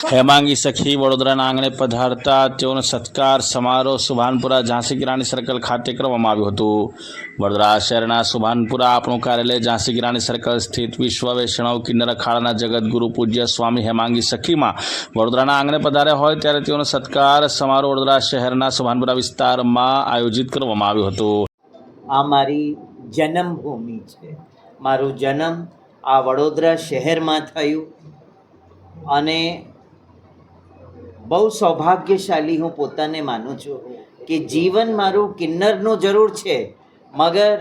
હેમાંગી સખી વડોદરાના આંગણે પધારતા તેઓનો સત્કાર સમારોહ સુભાનપુરા ઝાંસી કિરાણી સર્કલ ખાતે કરવામાં આવ્યું હતું. વડોદરા શહેરના સુભાનપુરા આપણું કાર્યાલય ઝાંસી કિરાણી સર્કલ સ્થિત વિશ્વ વૈષ્ણવ કિન્નર અખાડાના જગતગુરુ પૂજ્ય સ્વામી હેમાંગી સખીમાં વડોદરાના આંગણે પધાર્યા હોય ત્યારે તેઓનો સત્કાર સમારોહ વડોદરા શહેરના સુભાનપુરા વિસ્તારમાં આયોજિત કરવામાં આવ્યું હતું. આ મારી જન્મભૂમિ છે. મારું જન્મ આ વડોદરા શહેરમાં થયું અને બહુ સૌભાગ્યશાળી હું પોતાને માનું છું કે જીવન મારું કિન્નરનું જરૂર છે. મગર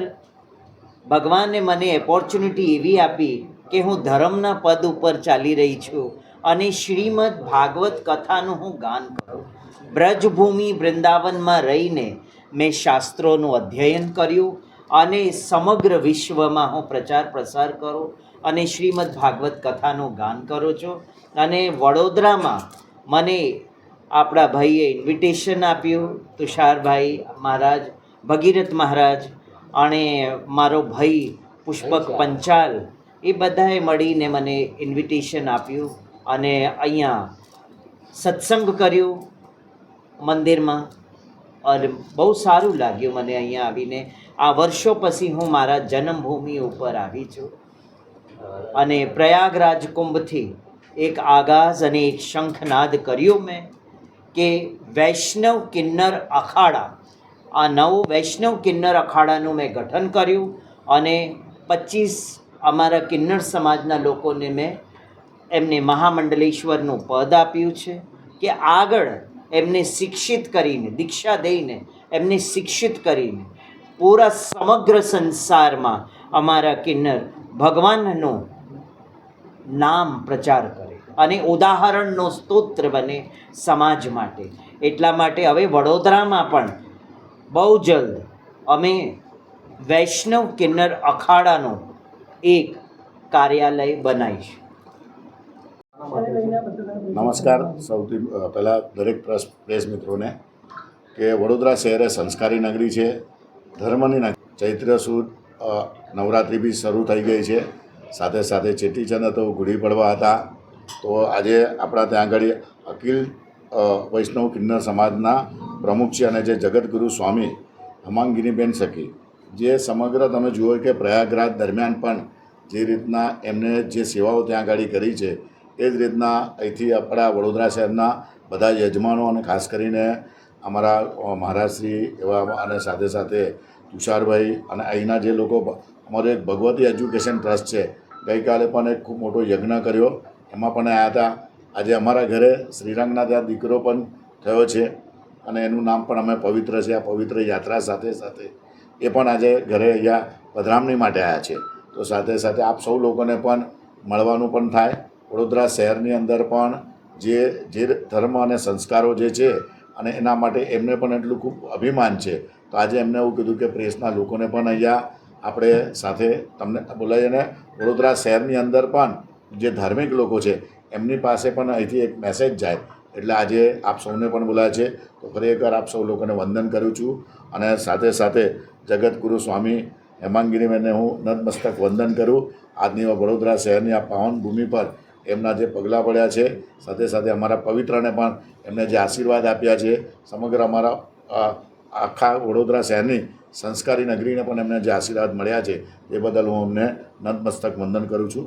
ભગવાને મને ઓપોર્ચ્યુનિટી એવી આપી કે હું ધર્મના પદ ઉપર ચાલી રહી છું અને શ્રીમદ ભાગવત કથાનું હું ગાન કરું. બ્રજભૂમિ વૃંદાવનમાં રહીને મેં શાસ્ત્રોનું અધ્યયન કર્યું અને સમગ્ર વિશ્વમાં હું પ્રચાર પ્રસાર કરું અને શ્રીમદ ભાગવત કથાનું ગાન કરું છું. અને વડોદરામાં મને આપણા ભાઈએ ઇન્વિટેશન આપ્યું તુષારભાઈ મહારાજ ભગીરથ મહારાજ અને મારો ભાઈ પુષ્પક પંચાલ એ બધાએ મળીને મને ઇન્વિટેશન આપ્યું અને અહીંયા સત્સંગ કર્યું મંદિરમાં અને બહુ સારું લાગ્યું મને અહીંયા આવીને. આ વર્ષો પછી હું મારા જન્મભૂમિ ઉપર આવી છું. અને પ્રયાગરાજ કુંભથી એક આગાઝ અને એક શંખનાદ કર્યો મેં. કે વૈષ્ણવ કિન્નર અખાડા. આ નવું વૈષ્ણવ કિન્નર અખાડાનું મેં ગઠન કર્યું અને પચીસ અમારા કિન્નર સમાજના લોકોને મેં એમને મહામંડલેશ્વરનું પદ આપ્યું છે કે આગળ એમને શિક્ષિત કરીને, દીક્ષા દઈને એમને શિક્ષિત કરીને પૂરા સમગ્ર સંસારમાં અમારા કિન્નર ભગવાનનું નામ પ્રચાર કરે. અને ઉદાહરણનો સ્તોત્ર બને સમાજ માટે. એટલા માટે હવે વડોદરામાં પણ બહુ જલ્દ અમે વૈષ્ણવ કિન્નર અખાડાનો એક કાર્યાલય બનાવીશું. નમસ્કાર. સૌથી પહેલાં દરેક પ્રેસ પ્રેસ મિત્રોને કે વડોદરા શહેર સંસ્કારી નગરી છે, ધર્મની નગરી. ચૈત્ર સુદ નવરાત્રિ બી શરૂ થઈ ગઈ છે. સાથે સાથે ચેટીચંદ હતો ગુડી પડવા હતા. તો આજે આપણા ત્યાં આગળ અખિલ વૈષ્ણવ કિન્નર સમાજના પ્રમુખ છે અને જે જગતગુરુ સ્વામી હમાંગીનીબેન સખી, જે સમગ્ર તમે જુઓ કે પ્રયાગરાજ દરમિયાન પણ જે રીતના એમને જે સેવાઓ ત્યાં આગળ કરી છે, એ જ રીતના અહીંથી આપણા વડોદરા શહેરના બધા યજમાનો અને ખાસ કરીને અમારા મહારાજશ્રી એવા અને સાથે સાથે તુષારભાઈ અને અહીંના જે લોકો, અમારો એક ભગવતી એજ્યુકેશન ટ્રસ્ટ છે, ગઈકાલે પણ એક ખૂબ મોટો યજ્ઞ કર્યો એમાં પણ આવ્યા હતા. આજે અમારા ઘરે શ્રીરંગના ત્યાં દીકરો પણ થયો છે અને એનું નામ પણ અમે પવિત્ર છે, આ પવિત્ર યાત્રા સાથે સાથે એ પણ આજે ઘરે અહીંયા પધરામણી માટે આવ્યા છે. તો સાથે સાથે આપ સૌ લોકોને પણ મળવાનું પણ થાય. વડોદરા શહેરની અંદર પણ જે જે ધર્મ અને સંસ્કારો જે છે અને એના માટે એમને પણ એટલું ખૂબ અભિમાન છે. તો આજે એમને એવું કીધું કે પ્રેસના લોકોને પણ અહીંયા આપણે સાથે તમને બોલાવીને વડોદરા શહેરની અંદર પણ જે ધાર્મિક લોકો છે, એમની પાસે પણ અહીંથી એક મેસેજ જાય. એટલે આજે આપ સૌને પણ બોલાય છે. તો ખરેખર આપ સૌ લોકોને વંદન કરું છું. અને સાથે સાથે જગતગુરુ સ્વામી હેમાંગીરીબેનને હું નતમસ્તક વંદન કરું. આજની વડોદરા શહેરની આ પાવન ભૂમિ પર એમના જે પગલાં પડ્યા છે, સાથે સાથે અમારા પવિત્રને પણ એમને જે આશીર્વાદ આપ્યા છે, સમગ્ર અમારા આખા વડોદરા શહેરની સંસ્કારી નગરીને પણ એમને જે આશીર્વાદ મળ્યા છે, એ બદલ હું અમને નતમસ્તક વંદન કરું છું.